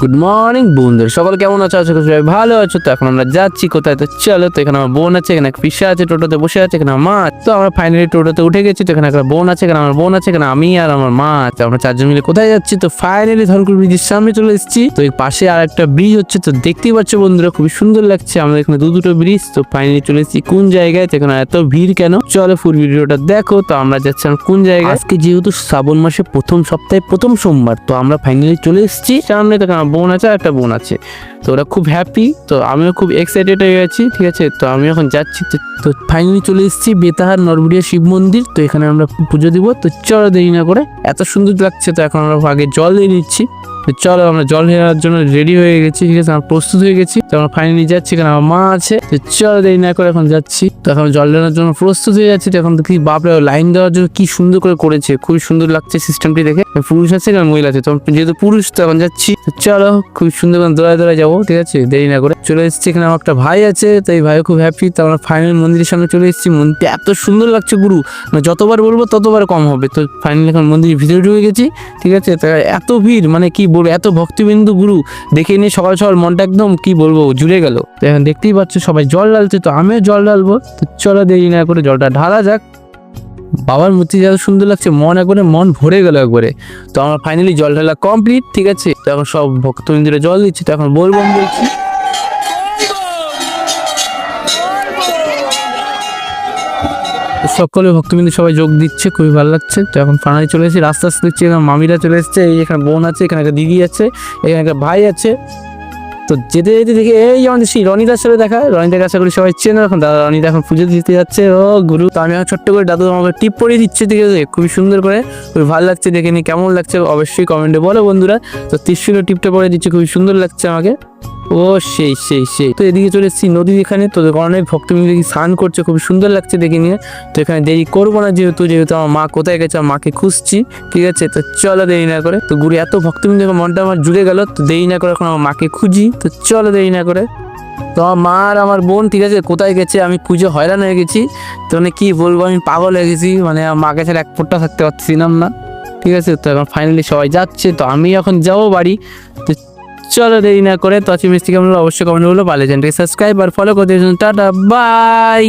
Good morning বন্ধুরা। সকল কেমন আছো? আশা করি সবাই ভালো আছো। তো এখন আমরা যাচ্ছি কোথায়? তো চলো, তো এখানে আমার বোন আছে, এখানে পিসা আছে, টোটোতে বসে আছে, এখানে মা। তো আমরা ফাইনালি টোটোতে উঠে গেছি, তো এখানে একটা বোন আছে, এখানে আমার বোন আছে, এখানে আমি আর আমার মা। আছে আমরা চারজন মিলে কোথায় যাচ্ছি? তো ফাইনালি ধনকুর ব্রিজের সামনে চলে এসেছি। তো এই পাশে আর একটা ব্রিজ হচ্ছে, তো দেখতেই পাচ্ছ বন্ধুরা, খুবই সুন্দর লাগছে। আমাদের এখানে দু দুটো ব্রিজ তো ফাইনালি চলে এসেছি। কোন জায়গায়? তো এখানে এত ভিড় কেন? চলো ফুল ভিডিওটা দেখো। তো আমরা যাচ্ছিলাম কোন জায়গায়? আজকে যেহেতু শ্রাবণ মাসে প্রথম সপ্তাহে, প্রথম সোমবার, তো আমরা ফাইনালি চলে এসেছি। সামনে তো বোন আছে আর একটা বোন আছে। তো ওরা খুব হ্যাপি তো আমিও খুব এক্সাইটেড হয়ে গেছি ঠিক আছে? তো আমি এখন যাচ্ছি, তো- ফাইনালি চলে এসেছি বেতাহার নরবুড়িয়া শিব মন্দির, তো এখানে আমরা পুজো দিব, তো চলো দেরি না করে, এত সুন্দর লাগছে, তো এখন আমরা আগে জল দিয়ে নিচ্ছি, তো চলো আমরা জল নেওয়ার জন্য রেডি হয়ে গেছি, ঠিক আছে? আমরা প্রস্তুত হয়ে গেছি, তো আমরা ফাইনালি যাচ্ছি, এখানে আমার মা আছে, তো চলো দেরি না করে এখন যাচ্ছি, তো এখন জল নেওয়ার জন্য প্রস্তুত হয়ে যাচ্ছি, তো দেখি বাপরে লাইন দেওয়ার জন্য কি সুন্দর করে করেছে, খুবই সুন্দর লাগছে সিস্টেমটি দেখে। পুরুষ আছে আর মহিলা আছে, তো যেহেতু পুরুষ, তো এখন যাচ্ছি চলো খুব সুন্দর করে দৌড়ায় দৌড়ায় যাব। ঠিক আছে? দেরি না করে চলে এসেছি। এখানে আমার একটা ভাই আছে তো এই ভাই খুব হ্যাপি তো আমরা ফাইনাল মন্দিরের সামনে চলে এসেছি। মন্দিরটা এত সুন্দর লাগছে গুরু। মানে যতবার বলব ততবার কম হবে। তো ফাইনাল এখন মন্দিরের ভিতরে ঢুকে গেছি, ঠিক আছে? তা এত ভিড় মানে কি বলব, এত ভক্তিবিন্দু গুরু। দেখে নিয়ে সকাল সকাল মনটা একদম, কি বলব, জুড়ে গেল। তো এখন দেখতেই পাচ্ছ সবাই জল ঢালছে, তো আমিও জল ঢালবো। তো চলো দেরি না করে জলটা ঢালা যাক। বাবার মূর্তি যত সুন্দর লাগছে, মন একবারে, মন ভরে গেল একবারে। তো আমার ফাইনালি জল ঢালা কমপ্লিট ঠিক আছে? তো এখন সব ভক্তবৃন্দরা জল দিচ্ছে, তো এখন বলব আমি বলছি। সকলে ভক্তবিন্দু সবাই যোগ দিচ্ছে, খুবই ভালো লাগছে। তো এখন ফানালি চলে এসেছি, রাস্তা আস্তে দেখছি, এখানে মামিরা চলে এসেছে এখানে বোন আছে, এখানে একটা দিদি আছে, এখানে একটা ভাই আছে। তো যেতে যেতে দেখি, এই আমাদের সেই রনিদার সাথে দেখা। রনিদাকে আশা করি সবাই চেনে এখন, দাদা রনিদা এখন পুজো দিতে যাচ্ছে। ও গুরু, তো আমি এখন ছোট্ট করে দাদু আমাকে টিপ পরিয়ে দিচ্ছে দেখে খুবই সুন্দর করে। খুবই ভালো লাগছে দেখে নি কেমন লাগছে অবশ্যই কমেন্টে বলো বন্ধুরা। তো ত্রিশুলের টিপটা পরে দিচ্ছে, খুবই সুন্দর লাগছে আমাকে। ও, সেই সেই সেই। তো এদিকে চলে এসেছি নদী এখানে। তো অনেক ভক্তবৃন্দ স্নান করছে খুব সুন্দর লাগছে দেখে নিয়ে। তো এখানে দেরি করব না যেহেতু যেহেতু আমার মা কোথায় গেছে, আমার মাকে খুঁজছি, ঠিক আছে? তো চলো দেরি না করে। তো ঘুরে এত ভক্তবৃন্দ মনটা আমার জুড়ে গেল। তো দেরি না করে এখন আমার মাকে খুঁজি। তো চলো দেরি না করে। তো আমার মা আর আমার বোন, ঠিক আছে? কোথায় গেছে? আমি খুঁজে হয়রান হয়ে গেছি। তো মানে কি বলব, আমি পাগল হয়ে গেছি। মানে আমার মাকে ছাড়া এক ফোঁটা থাকতে পারছিলাম না, ঠিক আছে? তো এখন ফাইনালি সবাই যাচ্ছে। তো আমি এখন যাব বাড়ি। তো চলো দেরি না করে তো আছে মিষ্টি কেমন অবশ্যই কমেন্ট বলো। পালে চ্যানেলকে সাবস্ক্রাইব আর ফলো করতে টাটা বাই